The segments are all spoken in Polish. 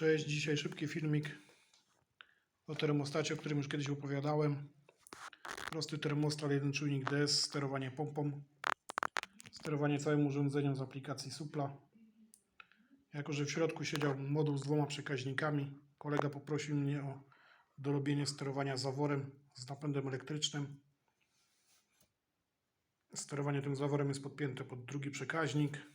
Cześć, dzisiaj szybki filmik o termostacie, o którym już kiedyś opowiadałem. Prosty termostat, jeden czujnik DS, sterowanie pompą, sterowanie całym urządzeniem z aplikacji Supla. Jako, że w środku siedział moduł z dwoma przekaźnikami, kolega poprosił mnie o dorobienie sterowania zaworem z napędem elektrycznym. Sterowanie tym zaworem jest podpięte pod drugi przekaźnik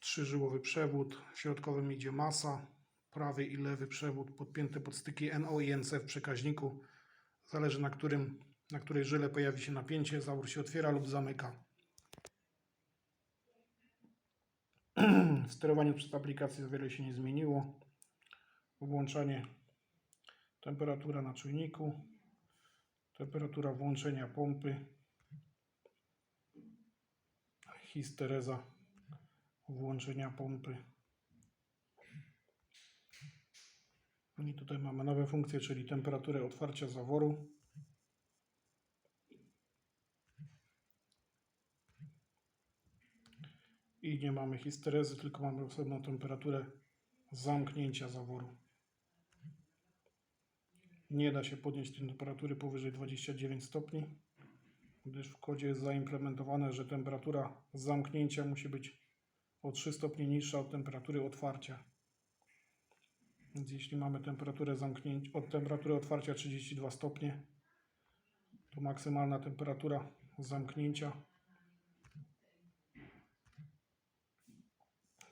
trzyżyłowy przewód, środkowym idzie masa, prawy i lewy przewód podpięte pod styki NO i NC w przekaźniku. Zależy na, którym, na której żyle pojawi się napięcie, zawór się otwiera lub zamyka. W sterowaniu przez aplikację wiele się nie zmieniło. Włączanie temperatura na czujniku, temperatura włączenia pompy, histereza włączenia pompy. I tutaj mamy nowe funkcje, czyli temperaturę otwarcia zaworu. I nie mamy histerezy, tylko mamy osobną temperaturę zamknięcia zaworu. Nie da się podnieść temperatury powyżej 29 stopni, gdyż w kodzie jest zaimplementowane, że temperatura zamknięcia musi być o 3 stopnie niższa od temperatury otwarcia. Więc jeśli mamy temperaturę zamknięcia, od temperatury otwarcia 32 stopnie, to maksymalna temperatura zamknięcia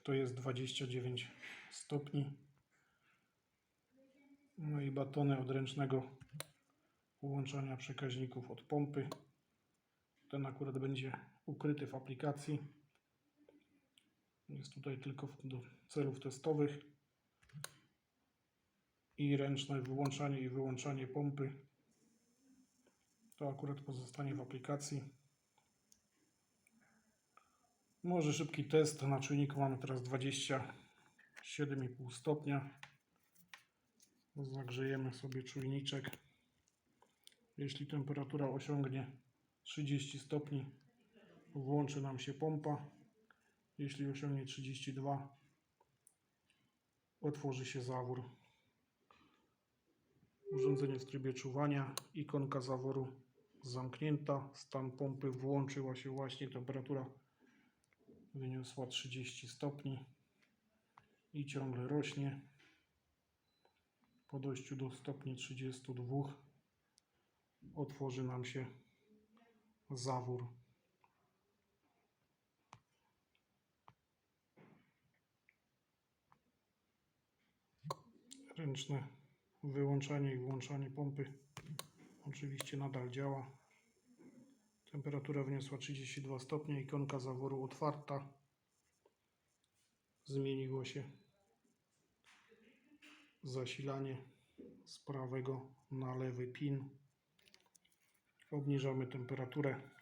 to jest 29 stopni. No i batony odręcznego połączenia przekaźników od pompy. Ten akurat będzie ukryty w aplikacji. Jest tutaj tylko do celów testowych. I ręczne wyłączanie i wyłączanie pompy. To akurat pozostanie w aplikacji. Może szybki test. Na czujniku mamy teraz 27,5 stopnia. Zagrzejemy sobie czujniczek. Jeśli temperatura osiągnie 30 stopni, włączy nam się pompa. Jeśli osiągnie 32, otworzy się zawór. Urządzenie w trybie czuwania, ikonka zaworu zamknięta, stan pompy włączyła się właśnie, temperatura wyniosła 30 stopni i ciągle rośnie. Po dojściu do stopni 32 otworzy nam się zawór. Ręczne wyłączanie i włączanie pompy oczywiście nadal działa. Temperatura wyniosła 32 stopnie, ikonka zaworu otwarta. Zmieniło się zasilanie z prawego na lewy pin. Obniżamy temperaturę.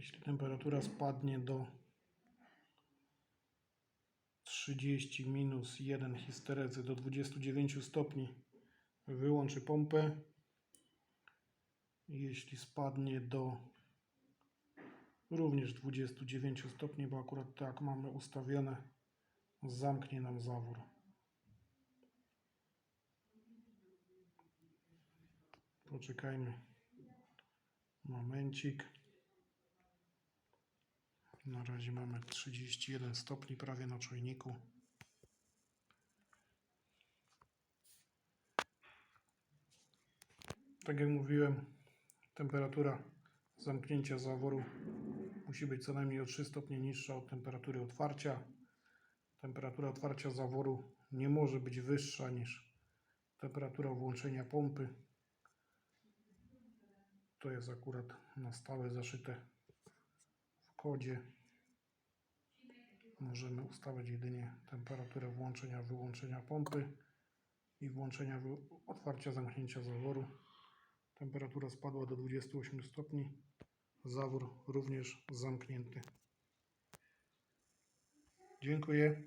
Jeśli temperatura spadnie do 30 minus 1 histerezy do 29 stopni, wyłączy pompę. Jeśli spadnie do również 29 stopni, bo akurat tak mamy ustawione, zamknie nam zawór. Poczekajmy momencik. Na razie mamy 31 stopni prawie na czujniku. Tak jak mówiłem, temperatura zamknięcia zaworu musi być co najmniej o 3 stopnie niższa od temperatury otwarcia. Temperatura otwarcia zaworu nie może być wyższa niż temperatura włączenia pompy. To jest akurat na stałe zaszyte kodzie. Możemy ustawiać jedynie temperaturę włączenia, wyłączenia pompy i włączenia, otwarcia, zamknięcia zaworu. Temperatura spadła do 28 stopni. Zawór również zamknięty. Dziękuję.